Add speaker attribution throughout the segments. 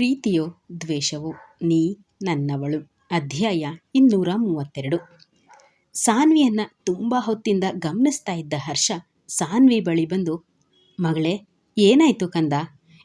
Speaker 1: ಪ್ರೀತಿಯೋ ದ್ವೇಷವೋ ನೀ ನನ್ನವಳು. ಅಧ್ಯಾಯ ಇನ್ನೂರ ಮೂವತ್ತೆರಡು. ಸಾನ್ವಿಯನ್ನು ತುಂಬ ಹೊತ್ತಿಂದ ಗಮನಿಸ್ತಾ ಇದ್ದ ಹರ್ಷ ಸಾನ್ವಿ ಬಳಿ ಬಂದು, ಮಗಳೇ, ಏನಾಯ್ತು ಕಂದ?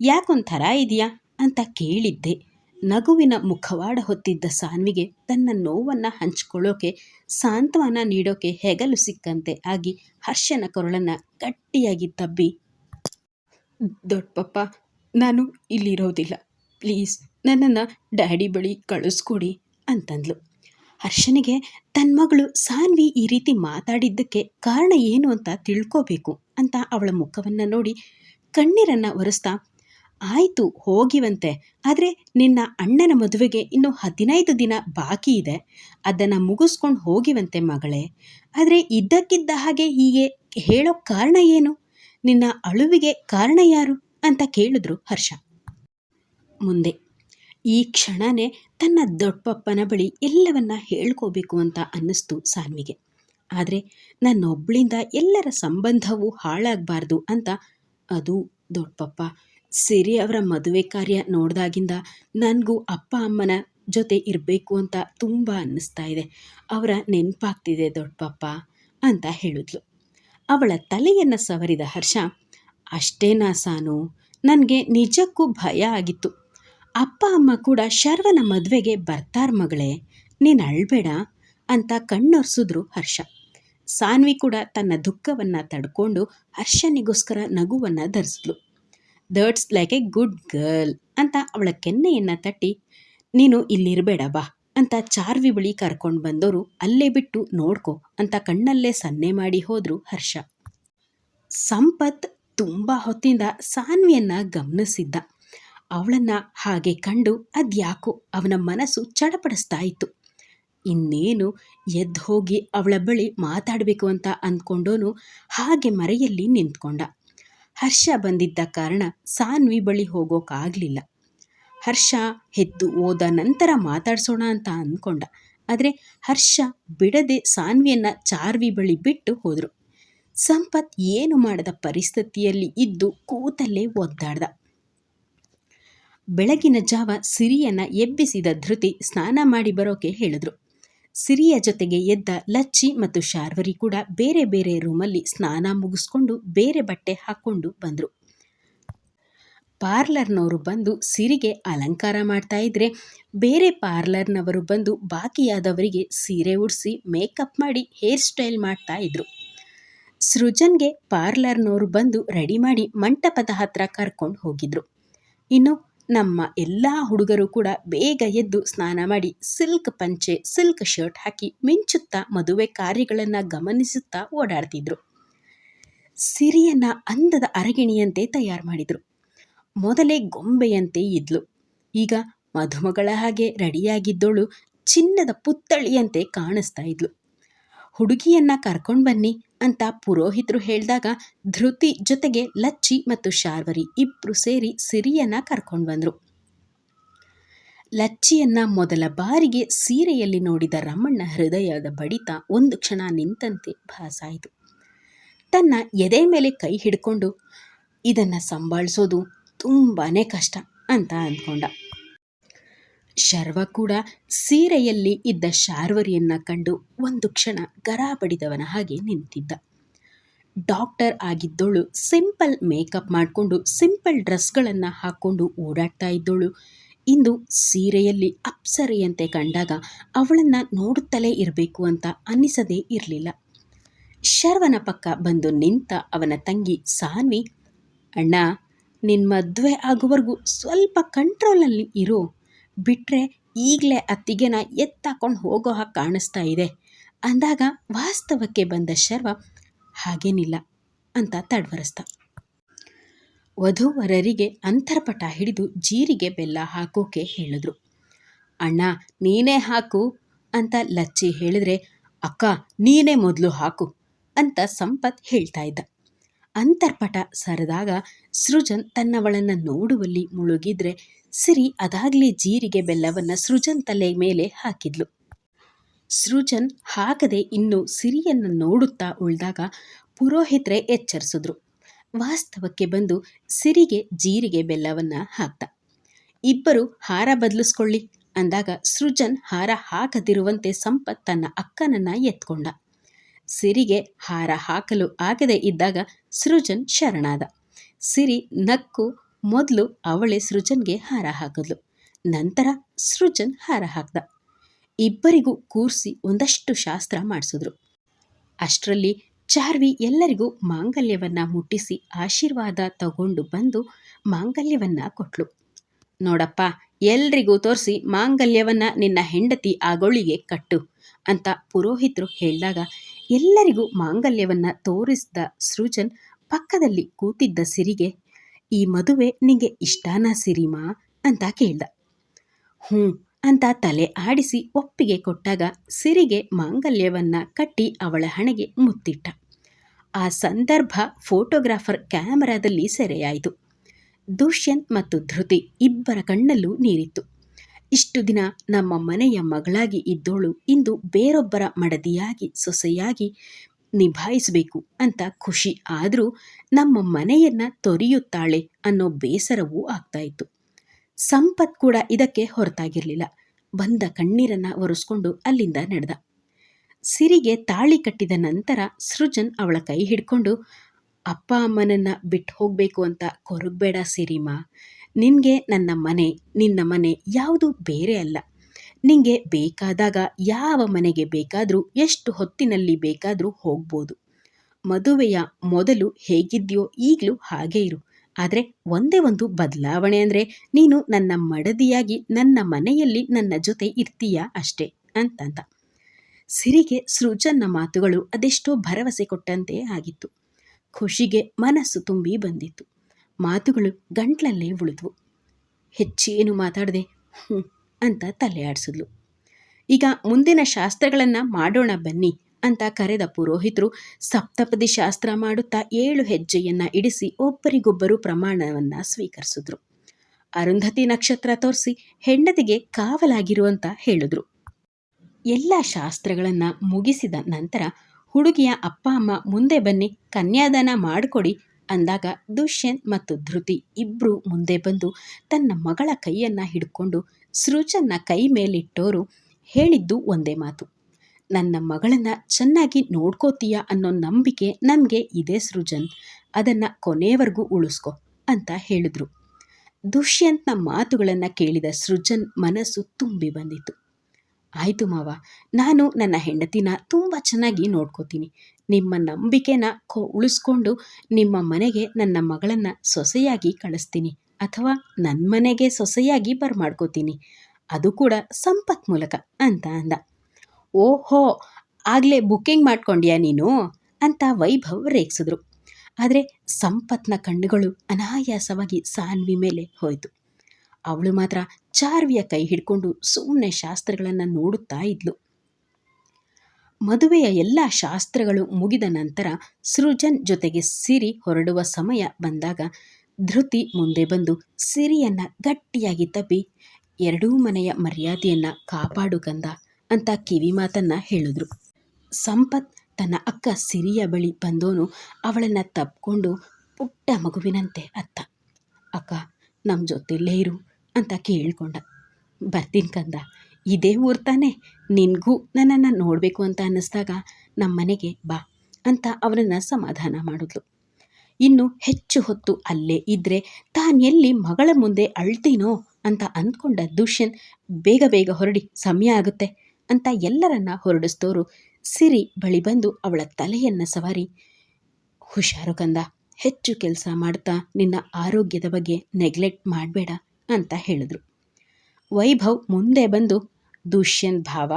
Speaker 1: ಯಾಕೊಂಥರ ಇದೆಯಾ? ಅಂತ ಕೇಳಿದ್ದೆ. ನಗುವಿನ ಮುಖವಾಡ ಹೊತ್ತಿದ್ದ ಸಾನ್ವಿಗೆ ತನ್ನ ನೋವನ್ನು ಹಂಚ್ಕೊಳ್ಳೋಕೆ, ಸಾಂತ್ವನ ನೀಡೋಕೆ ಹೆಗಲು ಸಿಕ್ಕಂತೆ ಆಗಿ ಹರ್ಷನ ಕೊರಳನ್ನು ಗಟ್ಟಿಯಾಗಿ ತಬ್ಬಿ ದೊಡ್ಡಪ್ಪ ನಾನು ಇಲ್ಲಿರೋದಿಲ್ಲ. ಪ್ಲೀಸ್ ನನ್ನನ್ನು ಡ್ಯಾಡಿ ಬಳಿ ಕಳಿಸ್ಕೊಡಿ ಅಂತಂದ್ಲು. ಹರ್ಷನಿಗೆ ತನ್ನ ಮಗಳು ಸಾನ್ವಿ ಈ ರೀತಿ ಮಾತಾಡಿದ್ದಕ್ಕೆ ಕಾರಣ ಏನು ಅಂತ ತಿಳ್ಕೋಬೇಕು ಅಂತ ಅವಳ ಮುಖವನ್ನು ನೋಡಿ ಕಣ್ಣೀರನ್ನು ಒರೆಸ್ತಾ, ಆಯಿತು, ಹೋಗಿವಂತೆ. ಆದರೆ ನಿನ್ನ ಅಣ್ಣನ ಮದುವೆಗೆ ಇನ್ನು ಹದಿನೈದು ದಿನ ಬಾಕಿ ಇದೆ. ಅದನ್ನು ಮುಗಿಸ್ಕೊಂಡು ಹೋಗಿವಂತೆ ಮಗಳೇ. ಆದರೆ ಇದ್ದಕ್ಕಿದ್ದ ಹಾಗೆ ಹೀಗೆ ಹೇಳೋ ಕಾರಣ ಏನು? ನಿನ್ನ ಅಳುವಿಗೆ ಕಾರಣ ಯಾರು? ಅಂತ ಕೇಳಿದ್ರು ಹರ್ಷ. ಮುಂದೆ. ಈ ಕ್ಷಣನೇ ತನ್ನ ದೊಡ್ಡಪ್ಪನ ಬಳಿ ಎಲ್ಲವನ್ನ ಹೇಳ್ಕೋಬೇಕು ಅಂತ ಅನ್ನಿಸ್ತು ಸಾನ್ವಿಗೆ. ಆದರೆ ನನ್ನೊಬ್ಳಿಂದ ಎಲ್ಲರ ಸಂಬಂಧವೂ ಹಾಳಾಗಬಾರ್ದು ಅಂತ ಅದು ದೊಡ್ಡಪ್ಪ ಸಿರಿ ಅವರ ಮದುವೆ ಕಾರ್ಯ ನೋಡಿದಾಗಿಂದ ನನಗೂ ಅಪ್ಪ ಅಮ್ಮನ ಜೊತೆ ಇರಬೇಕು ಅಂತ ತುಂಬ ಅನ್ನಿಸ್ತಾ ಇದೆ. ಅವರ ನೆನಪಾಗ್ತಿದೆ ದೊಡ್ಡಪ್ಪ ಅಂತ ಹೇಳಿದ್ಲು. ಅವಳ ತಲೆಯನ್ನು ಸವರಿದ ಹರ್ಷ, ಅಷ್ಟೇನಾ ಸಾನು? ನನಗೆ ನಿಜಕ್ಕೂ ಭಯ ಆಗಿತ್ತು. ಅಪ್ಪ, ಅಮ್ಮ ಕೂಡ ಶರ್ವನ ಮದುವೆಗೆ ಬರ್ತಾರ ಮಗಳೇ, ನೀನು ಅಳ್ಬೇಡ ಅಂತ ಕಣ್ಣೊರೆಸಿದ್ರು ಹರ್ಷ. ಸಾನ್ವಿ ಕೂಡ ತನ್ನ ದುಃಖವನ್ನು ತಡ್ಕೊಂಡು ಹರ್ಷನಿಗೋಸ್ಕರ ನಗುವನ್ನು ಧರಿಸಿದ್ಲು. That's like a good girl ಅಂತ ಅವಳ ಕೆನ್ನೆಯನ್ನು ತಟ್ಟಿ, ನೀನು ಇಲ್ಲಿರಬೇಡ, ಬಾ ಅಂತ ಚಾರ್ವಿ ಬಳಿ ಕರ್ಕೊಂಡು ಬಂದವರು ಅಲ್ಲೇ ಬಿಟ್ಟು ನೋಡ್ಕೊ ಅಂತ ಕಣ್ಣಲ್ಲೇ ಸನ್ನೆ ಮಾಡಿ ಹೋದರು ಹರ್ಷ. ಸಂಪತ್ ತುಂಬ ಹೊತ್ತಿಂದ ಸಾನ್ವಿಯನ್ನು ಗಮನಿಸಿದ್ದ. ಅವಳನ್ನು ಹಾಗೆ ಕಂಡು ಅದ್ಯಾಕೋ ಅವನ ಮನಸ್ಸು ಚಡಪಡಿಸ್ತಾ ಇತ್ತು. ಇನ್ನೇನು ಎದ್ದು ಹೋಗಿ ಅವಳ ಬಳಿ ಮಾತಾಡಬೇಕು ಅಂತ ಅಂದ್ಕೊಂಡೋನು ಹಾಗೆ ಮರೆಯಲ್ಲಿ ನಿಂತ್ಕೊಂಡ. ಹರ್ಷ ಬಂದಿದ್ದ ಕಾರಣ ಸಾನ್ವಿ ಬಳಿ ಹೋಗೋಕ್ಕಾಗಲಿಲ್ಲ ಹರ್ಷ, ಎದ್ದು ಹೋದ ನಂತರ ಮಾತಾಡಿಸೋಣ ಅಂತ ಅಂದ್ಕೊಂಡ. ಆದರೆ ಹರ್ಷ ಬಿಡದೆ ಸಾನ್ವಿಯನ್ನು ಚಾರ್ವಿ ಬಳಿ ಬಿಟ್ಟು ಹೋದರು. ಸಂಪತ್ ಏನು ಮಾಡದ ಪರಿಸ್ಥಿತಿಯಲ್ಲಿ ಇದ್ದು ಕೂತಲ್ಲೇ ಒದ್ದಾಡ್ದ. ಬೆಳಗಿನ ಜಾವ ಸಿರಿಯನ್ನ ಎಬ್ಬಿಸಿದ ಧೃತಿ ಸ್ನಾನ ಮಾಡಿ ಬರೋಕೆ ಹೇಳಿದ್ರು. ಸಿರಿಯ ಜೊತೆಗೆ ಎದ್ದ ಲಚ್ಚಿ ಮತ್ತು ಶಾರ್ವರಿ ಕೂಡ ಬೇರೆ ಬೇರೆ ರೂಮಲ್ಲಿ ಸ್ನಾನ ಮುಗಿಸ್ಕೊಂಡು ಬೇರೆ ಬಟ್ಟೆ ಹಾಕ್ಕೊಂಡು ಬಂದರು. ಪಾರ್ಲರ್ನವರು ಬಂದು ಸಿರಿಗೆ ಅಲಂಕಾರ ಮಾಡ್ತಾ ಇದ್ರೆ ಬೇರೆ ಪಾರ್ಲರ್ನವರು ಬಂದು ಬಾಕಿಯಾದವರಿಗೆ ಸೀರೆ ಉಡಿಸಿ, ಮೇಕಪ್ ಮಾಡಿ, ಹೇರ್ ಸ್ಟೈಲ್ ಮಾಡ್ತಾ ಇದ್ರು. ಸೃಜನ್ಗೆ ಪಾರ್ಲರ್ನವರು ಬಂದು ರೆಡಿ ಮಾಡಿ ಮಂಟಪದ ಹತ್ರ ಕರ್ಕೊಂಡು ಹೋಗಿದ್ರು. ಇನ್ನು ನಮ್ಮ ಎಲ್ಲ ಹುಡುಗರು ಕೂಡ ಬೇಗ ಎದ್ದು ಸ್ನಾನ ಮಾಡಿ ಸಿಲ್ಕ್ ಪಂಚೆ, ಸಿಲ್ಕ್ ಶರ್ಟ್ ಹಾಕಿ ಮಿಂಚುತ್ತಾ ಮದುವೆ ಕಾರ್ಯಗಳನ್ನು ಗಮನಿಸುತ್ತಾ ಓಡಾಡ್ತಿದ್ರು. ಸಿರಿಯನ್ನ ಅಂದದ ಅರಗಿಣಿಯಂತೆ ತಯಾರು ಮಾಡಿದರು. ಮೊದಲೇ ಗೊಂಬೆಯಂತೆ ಇದ್ಲು. ಈಗ ಮಧುಮಗಳ ಹಾಗೆ ರೆಡಿಯಾಗಿದ್ದೋಳು ಚಿನ್ನದ ಪುತ್ತಳಿಯಂತೆ ಕಾಣಿಸ್ತಾ ಇದ್ಲು. ಹುಡುಗಿಯನ್ನ ಕರ್ಕೊಂಡು ಬನ್ನಿ ಅಂತ ಪುರೋಹಿತರು ಹೇಳಿದಾಗ ಧೃತಿ ಜೊತೆಗೆ ಲಚ್ಚಿ ಮತ್ತು ಶಾರ್ವರಿ ಇಬ್ಬರು ಸೇರಿ ಸಿರಿಯನ್ನ ಕರ್ಕೊಂಡು ಬಂದರು. ಲಚ್ಚಿಯನ್ನ ಮೊದಲ ಬಾರಿಗೆ ಸೀರೆಯಲ್ಲಿ ನೋಡಿದ ರಮಣ್ಣ ಹೃದಯದ ಬಡಿತ ಒಂದು ಕ್ಷಣ ನಿಂತಂತೆ ಭಾಸಾಯಿತು. ತನ್ನ ಎದೆ ಮೇಲೆ ಕೈ ಹಿಡ್ಕೊಂಡು, ಇದನ್ನು ಸಂಭಾಳಿಸೋದು ತುಂಬಾ ಕಷ್ಟ ಅಂತ ಅಂದ್ಕೊಂಡ. ಶರ್ವ ಕೂಡ ಸೀರೆಯಲ್ಲಿ ಇದ್ದ ಶಾರ್ವರಿಯನ್ನು ಕಂಡು ಒಂದು ಕ್ಷಣ ಗರ ಬಡಿದವನ ಹಾಗೆ ನಿಂತಿದ್ದ. ಡಾಕ್ಟರ್ ಆಗಿದ್ದವಳು ಸಿಂಪಲ್ ಮೇಕಪ್ ಮಾಡಿಕೊಂಡು ಸಿಂಪಲ್ ಡ್ರೆಸ್ಗಳನ್ನು ಹಾಕ್ಕೊಂಡು ಓಡಾಡ್ತಾ ಇದ್ದವಳು ಇಂದು ಸೀರೆಯಲ್ಲಿ ಅಪ್ಸರೆಯಂತೆ ಕಂಡಾಗ ಅವಳನ್ನು ನೋಡುತ್ತಲೇ ಇರಬೇಕು ಅಂತ ಅನ್ನಿಸದೇ ಇರಲಿಲ್ಲ. ಶರ್ವನ ಪಕ್ಕ ಬಂದು ನಿಂತ ಅವನ ತಂಗಿ ಸಾನ್ವಿ, ಅಣ್ಣ ನಿನ್ನ ಮದುವೆ ಆಗುವವರೆಗೂ ಸ್ವಲ್ಪ ಕಂಟ್ರೋಲಲ್ಲಿ ಇರು. ಬಿಟ್ಟರೆ ಈಗಲೇ ಅತ್ತಿಗೆನ ಎತ್ತಾಕೊಂಡು ಹೋಗೋ ಹಾಗೆ ಕಾಣಿಸ್ತಾ ಇದೆ. ಅಂದಾಗ ವಾಸ್ತವಕ್ಕೆ ಬಂದ ಶರ್ವ, ಹಾಗೇನಿಲ್ಲ ಅಂತ ತಡ್ವರಿಸ್ತ ವಧುವರರಿಗೆ ಅಂತರ್ಪಟ ಹಿಡಿದು ಜೀರಿಗೆ ಬೆಲ್ಲ ಹಾಕೋಕೆ ಹೇಳಿದ್ರು. ಅಣ್ಣ, ನೀನೇ ಹಾಕು ಅಂತ ಲಚ್ಚಿ ಹೇಳಿದ್ರೆ, ಅಕ್ಕ, ನೀನೇ ಮೊದಲು ಹಾಕು ಅಂತ ಸಂಪತ್ ಹೇಳ್ತಾ ಇದ್ದ. ಅಂತರ್ಪಟ ಸರಿದಾಗ ಸೃಜನ್ ತನ್ನವಳನ್ನು ನೋಡುವಲ್ಲಿ ಮುಳುಗಿದ್ರೆ ಸಿರಿ ಅದಾಗಲೇ ಜೀರಿಗೆ ಬೆಲ್ಲವನ್ನು ಸೃಜನ್ ತಲೆ ಮೇಲೆ ಹಾಕಿದ್ಲು. ಸೃಜನ್ ಹಾಕದೆ ಇನ್ನು ಸಿರಿಯನ್ನು ನೋಡುತ್ತಾ ಉಳಿದಾಗ ಪುರೋಹಿತ್ರೆ ಎಚ್ಚರಿಸಿದ್ರು. ವಾಸ್ತವಕ್ಕೆ ಬಂದು ಸಿರಿಗೆ ಜೀರಿಗೆ ಬೆಲ್ಲವನ್ನು ಹಾಕ್ತ. ಇಬ್ಬರು ಹಾರ ಬದಲಿಸ್ಕೊಳ್ಳಿ ಅಂದಾಗ ಸೃಜನ್ ಹಾರ ಹಾಕದಿರುವಂತೆ ಸಂಪತ್ ತನ್ನ ಅಕ್ಕನನ್ನ ಎತ್ಕೊಂಡ. ಸಿರಿಗೆ ಹಾರ ಹಾಕಲು ಆಗದೆ ಇದ್ದಾಗ ಸೃಜನ್ ಶರಣಾದ. ಸಿರಿ ನಕ್ಕು ಮೊದಲು ಅವಳೇ ಸೃಜನ್ಗೆ ಹಾರ ಹಾಕಿದ್ಲು. ನಂತರ ಸೃಜನ್ ಹಾರ ಹಾಕ್ದ. ಇಬ್ಬರಿಗೂ ಕೂರಿಸಿ ಒಂದಷ್ಟು ಶಾಸ್ತ್ರ ಮಾಡಿಸಿದ್ರು. ಅಷ್ಟರಲ್ಲಿ ಚಾರ್ವಿ ಎಲ್ಲರಿಗೂ ಮಾಂಗಲ್ಯವನ್ನು ಮುಟ್ಟಿಸಿ ಆಶೀರ್ವಾದ ತಗೊಂಡು ಬಂದು ಮಾಂಗಲ್ಯವನ್ನು ಕೊಟ್ಲು. ನೋಡಪ್ಪ, ಎಲ್ರಿಗೂ ತೋರಿಸಿ ಮಾಂಗಲ್ಯವನ್ನು ನಿನ್ನ ಹೆಂಡತಿ ಆಗೊಳಿಗೆ ಕಟ್ಟು ಅಂತ ಪುರೋಹಿತರು ಹೇಳಿದಾಗ ಎಲ್ಲರಿಗೂ ಮಾಂಗಲ್ಯವನ್ನು ತೋರಿಸಿದ ಸೃಜನ್ ಪಕ್ಕದಲ್ಲಿ ಕೂತಿದ್ದ ಸಿರಿಗೆ ಈ ಮದುವೆ ನಿಂಗೆ ಇಷ್ಟಾನಾ ಸಿರಿಮಾ? ಅಂತ ಕೇಳ್ದ. ಹ್ಞೂ ಅಂತ ತಲೆ ಆಡಿಸಿ ಒಪ್ಪಿಗೆ ಕೊಟ್ಟಾಗ ಸಿರಿಗೆ ಮಾಂಗಲ್ಯವನ್ನ ಕಟ್ಟಿ ಅವಳ ಹಣೆಗೆ ಮುತ್ತಿಟ್ಟ. ಆ ಸಂದರ್ಭ ಫೋಟೋಗ್ರಾಫರ್ ಕ್ಯಾಮರಾದಲ್ಲಿ ಸೆರೆಯಾಯಿತು. ದುಷ್ಯಂತ್ ಮತ್ತು ಧೃತಿ ಇಬ್ಬರ ಕಣ್ಣಲ್ಲೂ ನೀರಿತ್ತು. ಇಷ್ಟು ದಿನ ನಮ್ಮ ಮನೆಯ ಮಗಳಾಗಿ ಇದ್ದೋಳು ಇಂದು ಬೇರೊಬ್ಬರ ಮಡದಿಯಾಗಿ ಸೊಸೆಯಾಗಿ ನಿಭಾಯಿಸಬೇಕು ಅಂತ ಖುಷಿ. ಆದರೂ ನಮ್ಮ ಮನೆಯನ್ನು ತೊರೆಯುತ್ತಾಳೆ ಅನ್ನೋ ಬೇಸರವೂ ಆಗ್ತಾಯಿತ್ತು ಸಂಪತ್ ಕೂಡ ಇದಕ್ಕೆ ಹೊರತಾಗಿರಲಿಲ್ಲ. ಬಂದ ಕಣ್ಣೀರನ್ನ ಒರೆಸ್ಕೊಂಡು ಅಲ್ಲಿಂದ ನಡೆದ. ಸಿರಿಗೆ ತಾಳಿ ಕಟ್ಟಿದ ನಂತರ ಸೃಜನ್ ಅವಳ ಕೈ ಹಿಡ್ಕೊಂಡು, ಅಪ್ಪ ಅಮ್ಮನನ್ನ ಬಿಟ್ಟು ಹೋಗಬೇಕು ಅಂತ ಕೊರಗಬೇಡ ಸಿರಿಮಾ. ನಿನಗೆ ನನ್ನ ಮನೆ, ನಿನ್ನ ಮನೆ ಯಾವುದು ಬೇರೆ ಅಲ್ಲ. ನಿಂಗೆ ಬೇಕಾದಾಗ ಯಾವ ಮನೆಗೆ ಬೇಕಾದರೂ, ಎಷ್ಟು ಹೊತ್ತಿನಲ್ಲಿ ಬೇಕಾದರೂ ಹೋಗ್ಬೋದು. ಮದುವೆಯ ಮೊದಲು ಹೇಗಿದ್ಯೋ ಈಗಲೂ ಹಾಗೇ ಇರು. ಆದರೆ ಒಂದೇ ಒಂದು ಬದಲಾವಣೆ ಅಂದರೆ, ನೀನು ನನ್ನ ಮಡದಿಯಾಗಿ ನನ್ನ ಮನೆಯಲ್ಲಿ ನನ್ನ ಜೊತೆ ಇರ್ತೀಯಾ ಅಷ್ಟೇ ಅಂತಂತ. ಸಿರಿಗೆ ಸೃಜನ್ನ ಮಾತುಗಳು ಅದೆಷ್ಟೋ ಭರವಸೆ ಕೊಟ್ಟಂತೆ ಆಗಿತ್ತು. ಖುಷಿಗೆ ಮನಸ್ಸು ತುಂಬಿ ಬಂದಿತ್ತು. ಮಾತುಗಳು ಗಂಟ್ಲಲ್ಲೇ ಉಳಿದ್ವು. ಹೆಚ್ಚೇನು ಮಾತಾಡದೆ ಅಂತ ತಲೆ ಆಡಿಸಿದ್ಲು ಈಗ ಮುಂದಿನ ಶಾಸ್ತ್ರಗಳನ್ನು ಮಾಡೋಣ ಬನ್ನಿ ಅಂತ ಕರೆದ ಪುರೋಹಿತರು ಸಪ್ತಪದಿ ಶಾಸ್ತ್ರ ಮಾಡುತ್ತಾ ಏಳು ಹೆಜ್ಜೆಯನ್ನು ಇಡಿಸಿ ಒಬ್ಬರಿಗೊಬ್ಬರು ಪ್ರಮಾಣವನ್ನು ಸ್ವೀಕರಿಸಿದ್ರು. ಅರುಂಧತಿ ನಕ್ಷತ್ರ ತೋರಿಸಿ ಹೆಂಡತಿಗೆ ಕಾವಲಾಗಿರುವಂತ ಹೇಳಿದ್ರು. ಎಲ್ಲ ಶಾಸ್ತ್ರಗಳನ್ನು ಮುಗಿಸಿದ ನಂತರ ಹುಡುಗಿಯ ಅಪ್ಪ ಅಮ್ಮ ಮುಂದೆ ಬನ್ನಿ, ಕನ್ಯಾದಾನ ಮಾಡಿಕೊಡಿ ಅಂದಾಗ ದುಷ್ಯಂತ್ ಮತ್ತು ಧೃತಿ ಇಬ್ಬರು ಮುಂದೆ ಬಂದು ತನ್ನ ಮಗಳ ಕೈಯನ್ನು ಹಿಡ್ಕೊಂಡು ಸೃಜನ್ನ ಕೈ ಮೇಲಿಟ್ಟೋರು ಹೇಳಿದ್ದು ಒಂದೇ ಮಾತು. ನನ್ನ ಮಗಳನ್ನ ಚೆನ್ನಾಗಿ ನೋಡ್ಕೋತೀಯ ಅನ್ನೋ ನಂಬಿಕೆ ನಮಗೆ ಇದೆ ಸೃಜನ್. ಅದನ್ನ ಕೊನೆಯವರೆಗೂ ಉಳಿಸ್ಕೊ ಅಂತ ಹೇಳಿದ್ರು. ದುಷ್ಯಂತ್ನ ಮಾತುಗಳನ್ನು ಕೇಳಿದ ಸೃಜನ್ ಮನಸ್ಸು ತುಂಬಿ ಬಂದಿತ್ತು. ಆಯಿತು ಮಾವ, ನಾನು ನನ್ನ ಹೆಂಡತಿನ ತುಂಬ ಚೆನ್ನಾಗಿ ನೋಡ್ಕೋತೀನಿ. ನಿಮ್ಮ ನಂಬಿಕೆನ ಕೊ, ಉಳಿಸ್ಕೊಂಡು ನಿಮ್ಮ ಮನೆಗೆ ನನ್ನ ಮಗಳನ್ನು ಸೊಸೆಯಾಗಿ ಕಳಿಸ್ತೀನಿ. ಅಥವಾ ನನ್ನ ಮನೆಗೆ ಸೊಸೆಯಾಗಿ ಬರ್ಮಾಡ್ಕೋತೀನಿ. ಅದು ಕೂಡ ಸಂಪತ್ ಮೂಲಕ ಅಂತ ಅಂದ. ಓಹೋ, ಆಗಲೇ ಬುಕ್ಕಿಂಗ್ ಮಾಡ್ಕೊಂಡ್ಯಾ ನೀನು? ಅಂತ ವೈಭವ್ ರೇಗಿಸಿದ್ರು. ಆದರೆ ಸಂಪತ್ನ ಕಣ್ಣುಗಳು ಅನಾಯಾಸವಾಗಿ ಸಾನ್ವಿ ಮೇಲೆ ಹೋಯಿತು. ಅವಳು ಮಾತ್ರ ಚಾರ್ವಿಯ ಕೈ ಹಿಡ್ಕೊಂಡು ಸುಮ್ಮನೆ ಶಾಸ್ತ್ರಗಳನ್ನು ನೋಡುತ್ತಾ ಇದ್ಲು. ಮದುವೆಯ ಎಲ್ಲ ಶಾಸ್ತ್ರಗಳು ಮುಗಿದ ನಂತರ ಸೃಜನ್ ಜೊತೆಗೆ ಸಿರಿ ಹೊರಡುವ ಸಮಯ ಬಂದಾಗ ಧೃತಿ ಮುಂದೆ ಬಂದು ಸಿರಿಯನ್ನ ಗಟ್ಟಿಯಾಗಿ ತಪ್ಪಿ, ಎರಡೂ ಮನೆಯ ಮರ್ಯಾದೆಯನ್ನ ಕಾಪಾಡು ಕಂದ ಅಂತ ಕಿವಿ ಮಾತನ್ನ ಹೇಳಿದ್ರು. ಸಂಪತ್ ತನ್ನ ಅಕ್ಕ ಸಿರಿಯ ಬಳಿ ಬಂದೋನು ಅವಳನ್ನು ತಪ್ಕೊಂಡು ಪುಟ್ಟ ಮಗುವಿನಂತೆ ಅತ್ತ. ಅಕ್ಕ ನಮ್ಮ ಜೊತೆಲ್ಲೇ ಇರು ಅಂತ ಕೇಳ್ಕೊಂಡ. ಬರ್ತೀನಿ ಕಂದ, ಇದೇ ಊರು ತಾನೆ, ನಿನಗೂ ನನ್ನನ್ನು ನೋಡಬೇಕು ಅಂತ ಅನ್ನಿಸ್ದಾಗ ನಮ್ಮ ಮನೆಗೆ ಬಾ ಅಂತ ಅವನನ್ನು ಸಮಾಧಾನ ಮಾಡಿದ್ಲು. ಇನ್ನು ಹೆಚ್ಚು ಹೊತ್ತು ಅಲ್ಲೇ ಇದ್ದರೆ ತಾನೆಲ್ಲಿ ಮಗಳ ಮುಂದೆ ಅಳ್ತೀನೋ ಅಂತ ಅಂದ್ಕೊಂಡ ದುಷ್ಯನ್ ಬೇಗ ಬೇಗ ಹೊರಡಿ, ಸಮಯ ಆಗುತ್ತೆ ಅಂತ ಎಲ್ಲರನ್ನ ಹೊರಡಿಸ್ತೋರು. ಸಿರಿ ಬಳಿ ಬಂದು ಅವಳ ತಲೆಯನ್ನು ಸವಾರಿ, ಹುಷಾರು ಕಂದ, ಹೆಚ್ಚು ಕೆಲಸ ಮಾಡ್ತಾ ನಿನ್ನ ಆರೋಗ್ಯದ ಬಗ್ಗೆ ನೆಗ್ಲೆಕ್ಟ್ ಮಾಡಬೇಡ ಅಂತ ಹೇಳಿದ್ರು. ವೈಭವ್ ಮುಂದೆ ಬಂದು, ದುಷ್ಯನ್ ಭಾವ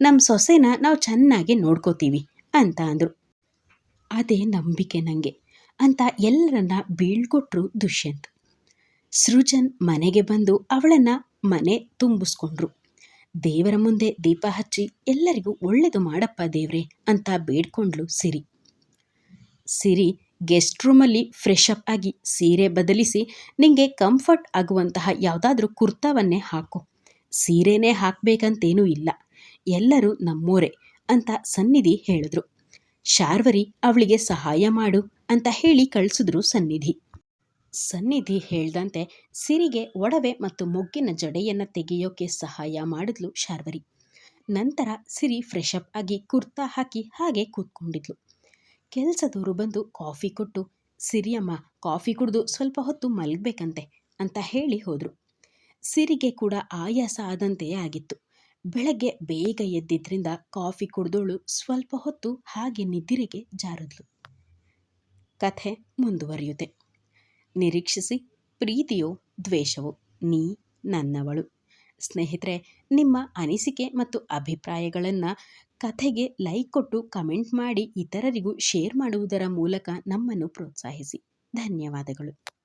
Speaker 1: ನಮ್ಮ ಸೊಸೆನ ನಾವು ಚೆನ್ನಾಗಿ ನೋಡ್ಕೋತೀವಿ ಅಂತ ಅಂದರು. ಅದೇ ನಂಬಿಕೆ ನನಗೆ ಅಂತ ಎಲ್ಲರನ್ನ ಬೀಳ್ಕೊಟ್ರು ದುಷ್ಯಂತ್. ಸೃಜನ್ ಮನೆಗೆ ಬಂದು ಅವಳನ್ನು ಮನೆ ತುಂಬಿಸ್ಕೊಂಡ್ರು. ದೇವರ ಮುಂದೆ ದೀಪ ಹಚ್ಚಿ ಎಲ್ಲರಿಗೂ ಒಳ್ಳೆಯದು ಮಾಡಪ್ಪ ದೇವ್ರೆ ಅಂತ ಬೇಡ್ಕೊಂಡ್ಲು ಸಿರಿ. ಸಿರಿ ಗೆಸ್ಟ್ ರೂಮಲ್ಲಿ ಫ್ರೆಶ್ ಅಪ್ ಆಗಿ ಸೀರೆ ಬದಲಿಸಿ ನಿಂಗೆ ಕಂಫರ್ಟ್ ಆಗುವಂತಹ ಯಾವುದಾದ್ರೂ ಕುರ್ತಾವನ್ನೇ ಹಾಕು. ಸೀರೆನೇ ಹಾಕಬೇಕಂತೇನೂ ಇಲ್ಲ. ಎಲ್ಲರೂ ನಮ್ಮೋರೆ ಅಂತ ಸನ್ನಿಧಿ ಹೇಳಿದ್ರು. ಶಾರ್ವರಿ ಅವಳಿಗೆ ಸಹಾಯ ಮಾಡು. ಅಂತ ಹೇಳಿ ಕಳಿಸಿದ್ರು ಸನ್ನಿಧಿ. ಸನ್ನಿಧಿ ಹೇಳ್ದಂತೆ ಸಿರಿಗೆ ಒಡವೆ ಮತ್ತು ಮೊಗ್ಗಿನ ಜಡೆಯನ್ನು ತೆಗೆಯೋಕೆ ಸಹಾಯ ಮಾಡಿದ್ಲು ಶಾರ್ವರಿ. ನಂತರ ಸಿರಿ ಫ್ರೆಶ್ ಅಪ್ ಆಗಿ ಕುರ್ತಾ ಹಾಕಿ ಹಾಗೆ ಕೂತ್ಕೊಂಡಿದ್ಲು. ಕೆಲಸದವರು ಬಂದು ಕಾಫಿ ಕೊಟ್ಟು, ಸಿರಿಯಮ್ಮ ಕಾಫಿ ಕುಡಿದು ಸ್ವಲ್ಪ ಹೊತ್ತು ಮಲಗಬೇಕಂತೆ ಅಂತ ಹೇಳಿ ಹೋದರು. ಸಿರಿಗೆ ಕೂಡ ಆಯಾಸ ಆದಂತೆಯೇ ಆಗಿತ್ತು. ಬೆಳಗ್ಗೆ ಬೇಗ ಎದ್ದಿದ್ದರಿಂದ ಕಾಫಿ ಕುಡಿದೋಳು ಸ್ವಲ್ಪ ಹೊತ್ತು ಹಾಗೆ ನಿದ್ರೆಗೆ ಜಾರಿದ್ಲು. ಕಥೆ ಮುಂದುವರಿಯುತ್ತೆ. ನಿರೀಕ್ಷಿಸಿ ಪ್ರೀತಿಯೋ ದ್ವೇಷವೋ ನೀ ನನ್ನವಳು. ಸ್ನೇಹಿತರೆ, ನಿಮ್ಮ ಅನಿಸಿಕೆ ಮತ್ತು ಅಭಿಪ್ರಾಯಗಳನ್ನು ಕಥೆಗೆ ಲೈಕ್ ಕೊಟ್ಟು ಕಮೆಂಟ್ ಮಾಡಿ ಇತರರಿಗೂ ಶೇರ್ ಮಾಡುವುದರ ಮೂಲಕ ನಮ್ಮನ್ನು ಪ್ರೋತ್ಸಾಹಿಸಿ. ಧನ್ಯವಾದಗಳು.